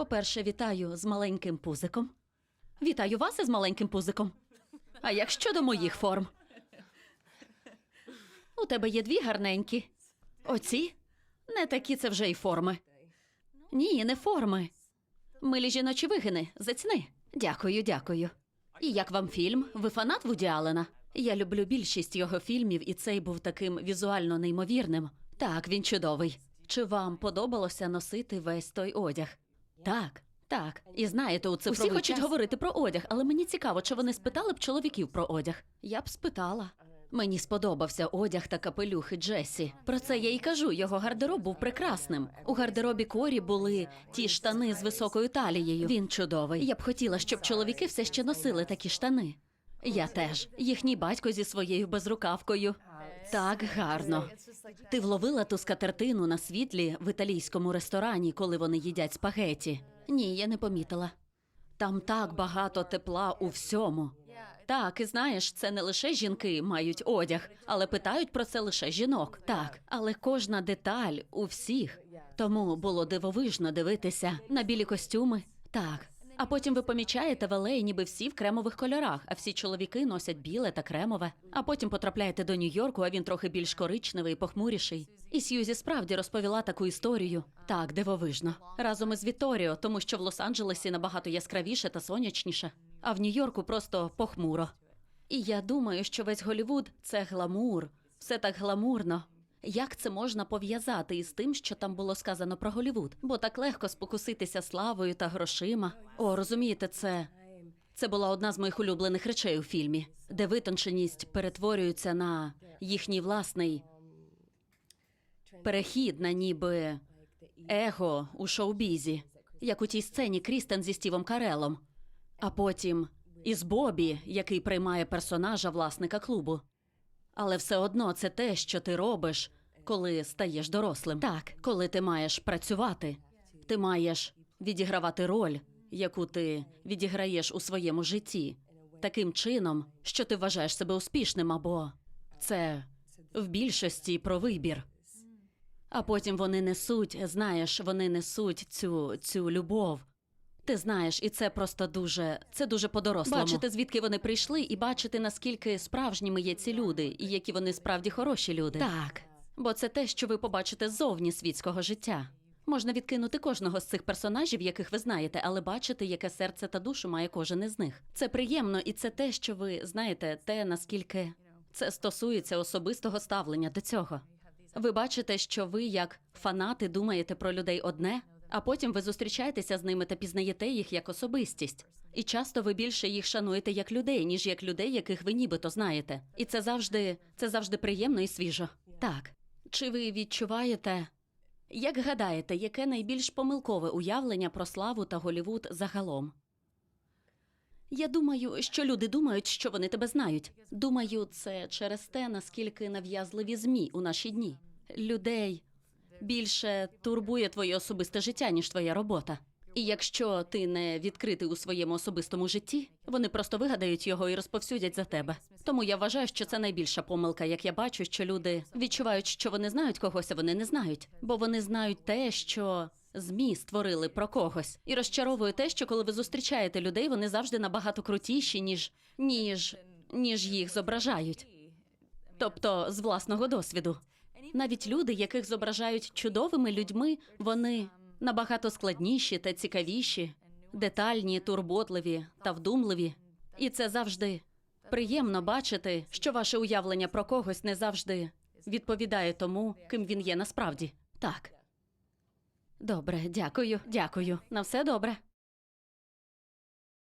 По-перше, вітаю з маленьким пузиком. Вітаю вас із маленьким пузиком. А як щодо моїх форм? У тебе є дві гарненькі. Оці? Не такі це вже й форми. Ні, не форми. Милі жіночі вигини, заціни. Дякую, дякую. І як вам фільм? Ви фанат Вуді Аллена? Я люблю більшість його фільмів, і цей був таким візуально неймовірним. Так, він чудовий. Чи вам подобалося носити весь той одяг? Так, так. І знаєте, у цифровий Усі хочуть час- говорити про одяг, але мені цікаво, чи вони спитали б чоловіків про одяг. Я б спитала. Мені сподобався одяг та капелюхи Джесі. Про це я й кажу. Його гардероб був прекрасним. У гардеробі Корі були ті штани з високою талією. Він чудовий. Я б хотіла, щоб чоловіки все ще носили такі штани. Я теж. Їхній батько зі своєю безрукавкою. Так гарно. Ти вловила ту скатертину на світлі в італійському ресторані, коли вони їдять спагеті? Ні, я не помітила. Там так багато тепла у всьому. Так, і знаєш, це не лише жінки мають одяг, але питають про це лише жінок. Так, але кожна деталь у всіх. Тому було дивовижно дивитися на білі костюми. Так. А потім ви помічаєте в алеї, ніби всі в кремових кольорах, а всі чоловіки носять біле та кремове. А потім потрапляєте до Нью-Йорку, а він трохи більш коричневий, похмуріший. І Сьюзі справді розповіла таку історію. Так, дивовижно. Разом із Віторіо, тому що в Лос-Анджелесі набагато яскравіше та сонячніше, а в Нью-Йорку просто похмуро. І я думаю, що весь Голівуд це гламур, все так гламурно. Як це можна пов'язати із тим, що там було сказано про Голівуд? Бо так легко спокуситися славою та грошима. О, розумієте, це. Це була одна з моїх улюблених речей у фільмі, де витонченість перетворюється на їхній власний перехід на ніби его у шоу-бізі, як у тій сцені Крістен зі Стівом Карелом, а потім із Бобі, який приймає персонажа власника клубу. Але все одно це те, що ти робиш, коли стаєш дорослим. Так, коли ти маєш працювати, ти маєш відігравати роль, яку ти відіграєш у своєму житті, таким чином, що ти вважаєш себе успішним, або це в більшості про вибір. А потім вони несуть, знаєш, вони несуть цю, цю любов. Ти знаєш, і це просто дуже це дуже по-дорослому. Бачити, звідки вони прийшли, і бачити, наскільки справжніми є ці люди, і які вони справді хороші люди. Так, бо це те, що ви побачите ззовні світського життя. Можна відкинути кожного з цих персонажів, яких ви знаєте, але бачити, яке серце та душу має кожен із них. Це приємно, і це те, що ви знаєте, те наскільки це стосується особистого ставлення до цього. Ви бачите, що ви, як фанати, думаєте про людей одне, а потім ви зустрічаєтеся з ними та пізнаєте їх як особистість. І часто ви більше їх шануєте як людей, ніж як людей, яких ви нібито знаєте. І це завжди це завжди приємно і свіжо. Так. Чи ви відчуваєте? Як гадаєте, яке найбільш помилкове уявлення про славу та Голівуд загалом? Я думаю, що люди думають, що вони тебе знають. Думаю, це через те, наскільки нав'язливі змі у наші дні. Людей більше турбує твоє особисте життя, ніж твоя робота. І якщо ти не відкритий у своєму особистому житті, вони просто вигадають його і розповсюдять за тебе. Тому я вважаю, що це найбільша помилка, як я бачу, що люди відчувають, що вони знають когось, а вони не знають, бо вони знають те, що змі створили про когось, і розчаровує те, що коли ви зустрічаєте людей, вони завжди набагато крутіші, ніж ніж ніж їх зображають. Тобто з власного досвіду. Навіть люди, яких зображають чудовими людьми, вони набагато складніші та цікавіші, детальні, турботливі та вдумливі. І це завжди приємно бачити, що ваше уявлення про когось не завжди відповідає тому, ким він є насправді. Так. Добре, дякую, дякую. На все добре.